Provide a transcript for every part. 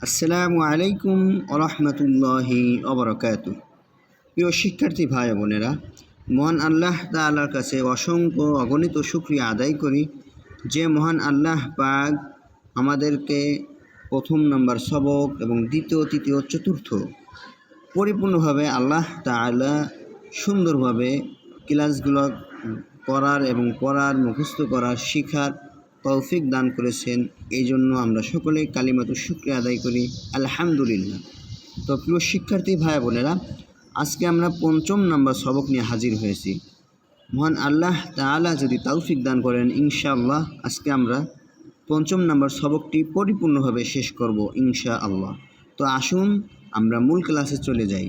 আসসালামু আলাইকুম আরহামতুল্লাহি অবরকাত প্রিয় শিক্ষার্থী ভাই বোনেরা, মহান আল্লাহ তাআলার কাছে অসংখ্য অগণিত শুক্রিয়া আদায় করি যে মহান আল্লাহ পাক আমাদেরকে প্রথম নম্বর সবক এবং দ্বিতীয়, তৃতীয়, চতুর্থ পরিপূর্ণভাবে আল্লাহ তাআলা সুন্দরভাবে ক্লাসগুলো করার এবং পড়ার মুখস্থ করার শিখার তৌফিক দান করেছেন। এই জন্য আমরা সকলে কালিমাতু শুক্রিয়া আদায় করি। আলহামদুলিল্লাহ। তো প্রিয় শিক্ষার্থী ভাই বোনেরা, আজকে আমরা পঞ্চম নম্বর সবক নিয়ে হাজির হয়েছি। মহান আল্লাহ তাআলা যদি তৌফিক দান করেন, ইনশাআল্লাহ আজকে আমরা পঞ্চম নম্বর সবকটি পরিপূর্ণভাবে শেষ করব ইনশা আল্লাহ তো আসুন, আমরা মূল ক্লাসে চলে যাই।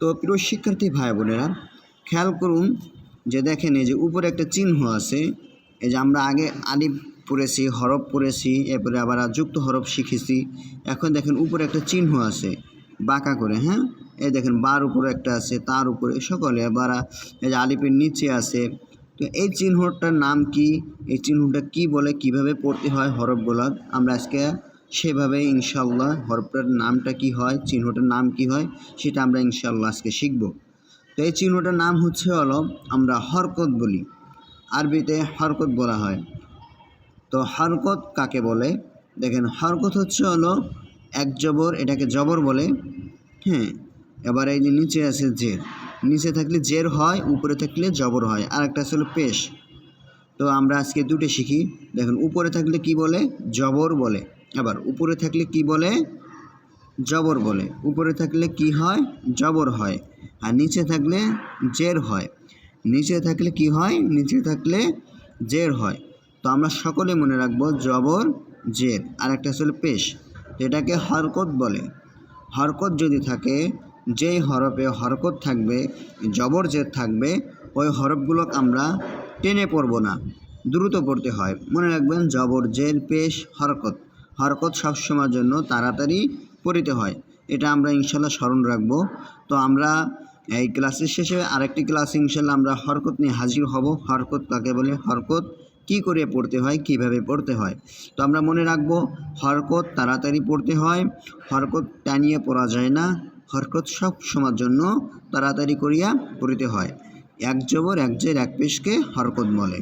তো প্রিয় শিক্ষার্থী ভাই বোনেরা, খেয়াল করুন যে দেখেন এই যে উপরে একটা চিহ্ন আছে, এই যে আমরা আগে আলিফ পড়েছি, হরফ পড়েছি, এরপরে আবার যুক্ত হরফ শিখেছি। এখন দেখেন উপরে একটা চিহ্ন আছে, বাঁকা করে হ্যাঁ? এই দেখেন, বার উপরে একটা আছে, তার উপরে, সকলে আবার, এই যে আলিফের নিচে আছে। তো এই চিহ্নটার নাম কি? এই চিহ্নটা কি বলে, কীভাবে পড়তে হয় হরফগুলো? আমরা আজকে সেভাবে ইনশাল্লাহ হরফটার নামটা কি হয়, চিহ্নটার নাম কি হয়, সেটা আমরা ইনশাল্লাহ আজকে শিখব। তো এই চিহ্নটার নাম হচ্ছে হলো, আমরা হরকত বলি। আরবিতে হরকত বলা হয়। তো হরকত কাকে বলে? দেখেন, হরকত হচ্ছে হলো এক জবর, এটাকে জবর বলে। হ্যাঁ এবার এই যে নিচে আছে জের। নিচে থাকলে জের হয়, উপরে থাকলে জবর হয়। আর একটা হলো পেশ। তো আমরা আজকে দুটো শিখি। দেখেন, উপরে থাকলে কি বলে? জবর বলে। আবার উপরে থাকলে কি বলে? জবর বলে। উপরে থাকলে কি হয়? জবর হয়। আর নিচে থাকলে জের হয়। নিচে থাকলে কি হয়? নিচে থাকলে জের হয়। তো আমরা সকলে মনে রাখব জবর জের আর একটা আসলে পেশ এটাকে হরকত বলে। হরকত যদি থাকে, যেই হরফে হরকত থাকবে, জবর জের থাকবে, ওই হরফগুলো আমরা টেনে পড়ব না, দ্রুত পড়তে হয়। মনে রাখবেন, জবর জের পেশ, হরকত। হরকত সবসময়ের জন্য তাড়াতাড়ি পড়িতে হয়। এটা আমরা ইনশাল্লাহ স্মরণ রাখব। তো আমরা এই ক্লাসের শেষে আরেকটি ক্লাস ইনশাল্লাহ আমরা হরকত নিয়ে হাজির হব। হরকত কাকে বলে? হরকত কি করে পড়তে হয় কীভাবে পড়তে হয়। তো আমরা মনে রাখব হরকত তাড়াতাড়ি পড়তে হয়। হরকত টানিয়ে পড়া যায় না। হরকত সব সময়ের জন্য তাড়াতাড়ি করিয়া পড়িতে হয়। এক জবর এক জের এক পেশকে হরকত বলে।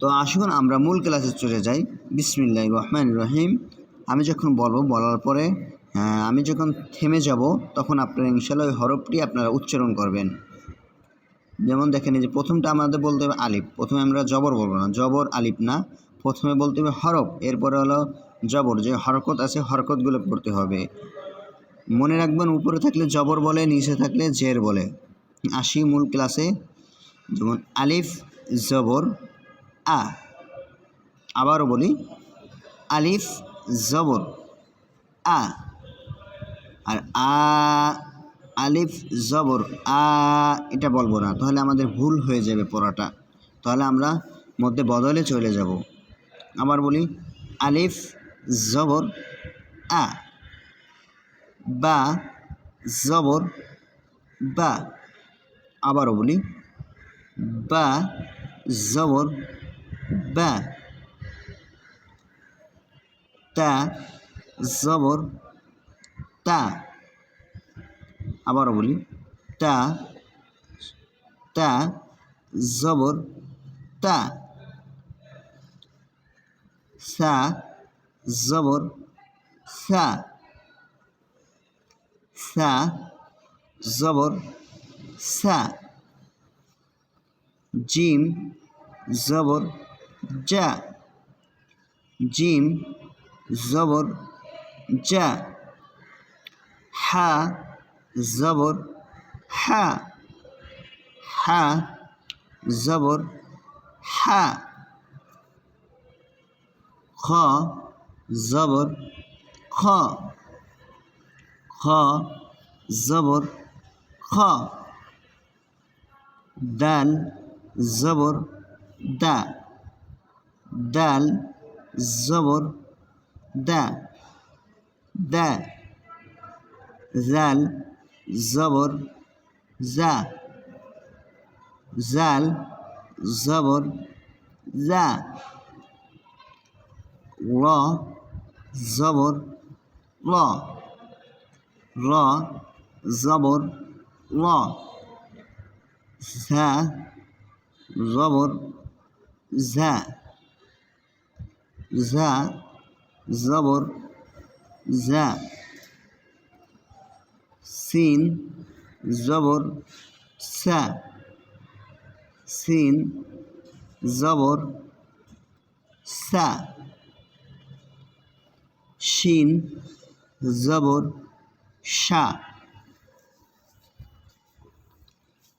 তো আসুন আমরা মূল ক্লাসে চলে যাই। বিসমিল্লাহ রহমান রহিম। আমি যখন বলব বলার পরে আহ, আমি যখন থেমে যাব তখন আপনারা ইনশাল্লাহ ওই হরফটি আপনারা উচ্চারণ করবেন। যেমন দেখেন যে প্রথমটা আমাদের বলতে হবে আলিফ। প্রথমে আমরা জবর বলব না, জবর আলিফ না। প্রথমে বলতে হবে হরফ, এরপরে হলো জবর। যে হরকত আছে হরকতগুলো পড়তে হবে। মনে রাখবেন, উপরে থাকলে জবর বলে, নিচে থাকলে জের বলে। আসি মূল ক্লাসে যেমন আলিফ, জবর, আ। আবারও বলি, আলিফ, জবর, আ। আর আ আলিফ জবর, আ, এটা বলব না। তাহলে আমাদের ভুল হয়ে যাবে পড়াটা। তাহলে আমরা মধ্যে বদলে চলে যাব। আবার বলি, আলিফ জবর, আ, বা জবর, বা, আবারও বলি, বা জবর, বা, তা, জবর, তা আবারও বলি, তা তা, জবর, তা, সা, জবর, সা সা, জবর, সা, জিম, জবর, যা, জিম, জবর, যা, হা জবর, হা হা, জবর, হা, খ, জবর, খ খ, জবর, খ, দাল, জবর, দা, দাল, জবর, দা দা, জাল জবর, জা, জাল, জবর, জা র জবর, ল, র, জবর, ল, ঝা, জবর, ঝা ঝা, জবর, ঝা সিন জবর সা। সিন জবর সা। শিন জবর সা।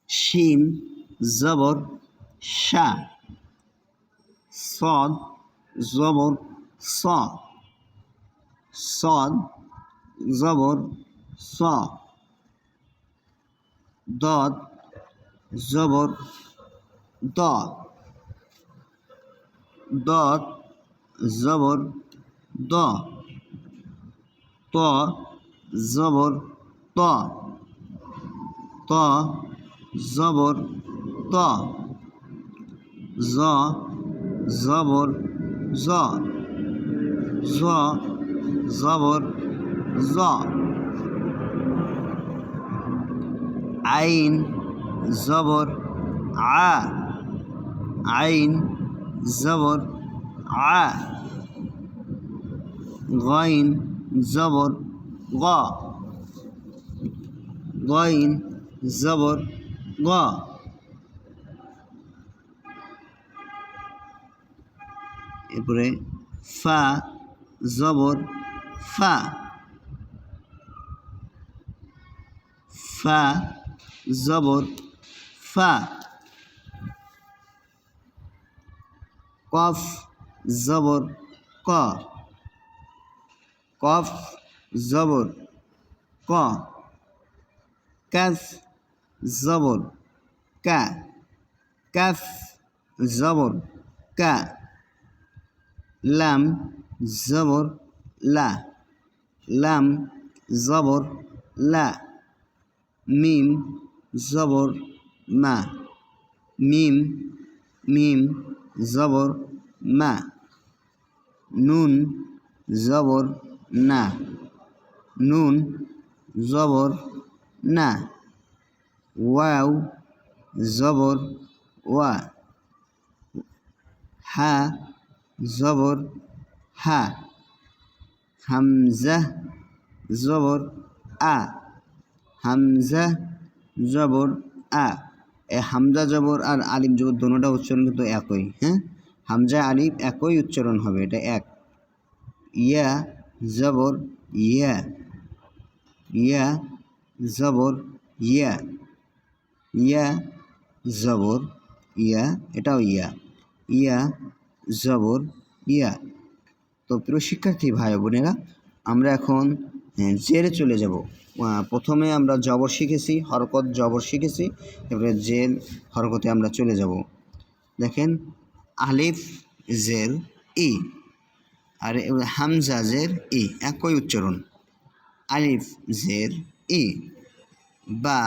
শিন জবর সা। সদ জবর স। সদ জবর স। দদ, জবর, দ। দদ, জবর, দ। ত, জবর, ত। ত, জবর, ত। জ, জবর, জ। জ, জবর, জ। আইন, জবর, আ। আইন, জবর, আ। গইন, জবর, গ। গইন, জবর, গ। এরপরে ফা, জবর, ফা। ফা জবর, ফা, কফ, জবর, ক। কফ, জবর, ক। কাফ জবর কা কাফ জবর কা লাম, জবর, লা। লাম, জবর, লা। মিম জবর, মা। মিম মিম, জবর, মা। নুন, জবর, না। নুন, জবর, না। ওয়াও, জবর, ওয়া। হা, জবর, হা। হামজা, জবর, আ। হামজা জবর আ হামজা জবর আর আলিফ জবর দোনোটা উচ্চারণ কিন্তু একই হ্যাঁ? হামজা, আলিফ একই উচ্চারণ হবে, এটা এক। ইয়া জবর, ইয়া ইয়া জবর, ইয়া ইয়া জবর, ইয়া, এটাও ইয়া। ইয়া জবর, ইয়া। তো প্রিয় শিক্ষার্থী ভাই বোনেরা, আমরা এখন জেরে চলে যাব। প্রথমে আমরা জবর শিখেছি, হরকত জবর শিখেছি, এবারে জের হরকতে আমরা চলে যাব। দেখেন, আলিফ জের ই, আর হামজা জের ই, একই উচ্চারণ। আলিফ জের ই, বা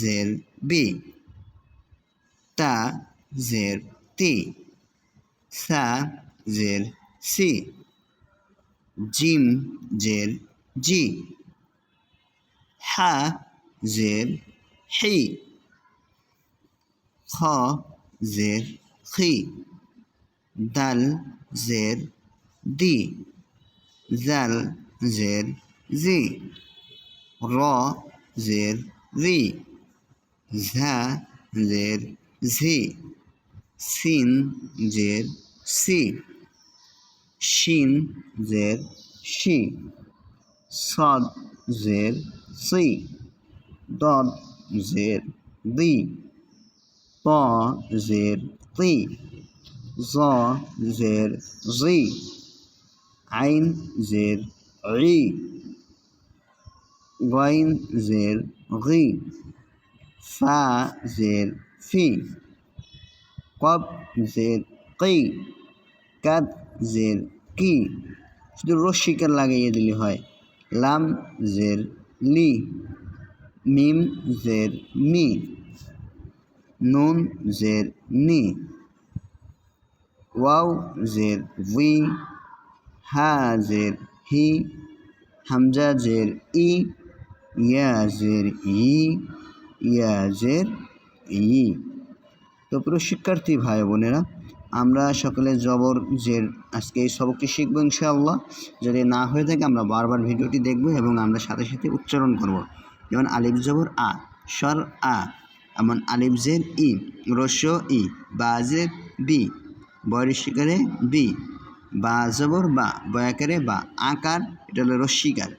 জের বি, তা জের তি, সা জের সি, জিম জের জি। হা জের হি। খ জের খি দাল জের দি। জাল জের জি। র জের রি। ঝা জের ঝি। সিন জের সি। শিন জের শি। সদ জের সি। দ জের দি ত জের তি জ জের জি। আইন জের রি গাইন জের ঘি ফা জের ফি। কব জের কি কাদ জের কি? শুধু রশ্মিকার লাগাইয়ে দিলে হয়। লাম জের লি মিম জের মি নুন জের নি ওয়াও জের উই হা জের হি হামজা জের ই ইয়া জের ই ইয়া জের ই তো প্রিয় শিক্ষার্থী ভাই বোনেরা আমরা সকলে জবর জের। আজকে এই সবকটি শিখব ইনশাআল্লাহ। যদি না হয়ে থাকে, আমরা বারবার ভিডিওটি দেখব এবং আমরা সাথে সাথে উচ্চারণ করব। যেমন আলিফ জবর আ, স্বর আ, এমন আলিফ জের ই, রস্য ই, বা জের বি, বয়ের শিকারে বি, বা জবর বা বয়াকারে বা, আকার, এটা হলো রস্বীকার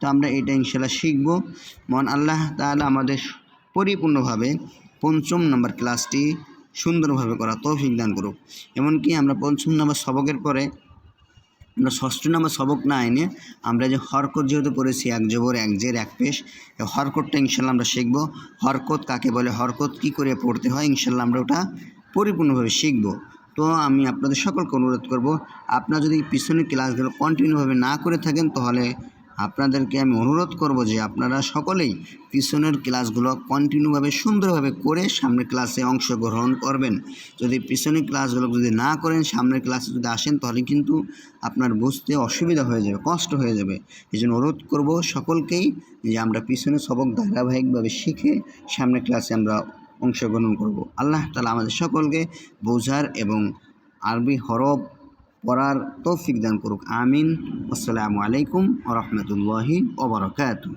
তো আমরা এটা ইনশাল্লাহ শিখব। মন আল্লাহ তাহলে আমাদের পরিপূর্ণভাবে পঞ্চম নম্বর ক্লাসটি সুন্দরভাবে করা তৌফিক দান করুক। এমনকি আমরা পঞ্চম নম্বর সবকের পরে আমরা ষষ্ঠ নম্বর সবক না এনে আমরা যে হরকত যেহেতু পড়েছি এক জবর, এক জের, এক পেশ হরকতটা ইনশাল্লাহ আমরা শিখব। হরকত কাকে বলে, হরকত কি করে পড়তে হয়, ইনশাল্লাহ আমরা ওটা পরিপূর্ণভাবে শিখব। তো আমি আপনাদের সকলকে অনুরোধ করব, আপনারা যদি পিছনের ক্লাসগুলো কন্টিনিউভাবে না করে থাকেন, তাহলে আপনাদেরকে আমি অনুরোধ করব যে আপনারা সকলেই পিছনের ক্লাসগুলো কন্টিনিউভাবে সুন্দরভাবে করে সামনের ক্লাসে অংশগ্রহণ করবেন। যদি পিছনের ক্লাসগুলো যদি না করেন, সামনের ক্লাসে যদি আসেন, তাহলে কিন্তু আপনার বুঝতে অসুবিধা হয়ে যাবে, কষ্ট হয়ে যাবে। এই জন্য অনুরোধ করব সকলকেই যে আমরা পিছনে সবক ধারাবাহিকভাবে শিখে সামনের ক্লাসে আমরা অংশগ্রহণ করব। আল্লাহ তালা আমাদের সকলকে বোঝার এবং আরবি হরফ পড়ার তৌফিক দান করুক। আমিন। আসসালামু আলাইকুম রহমতুল্লাহি ওবরাকাতু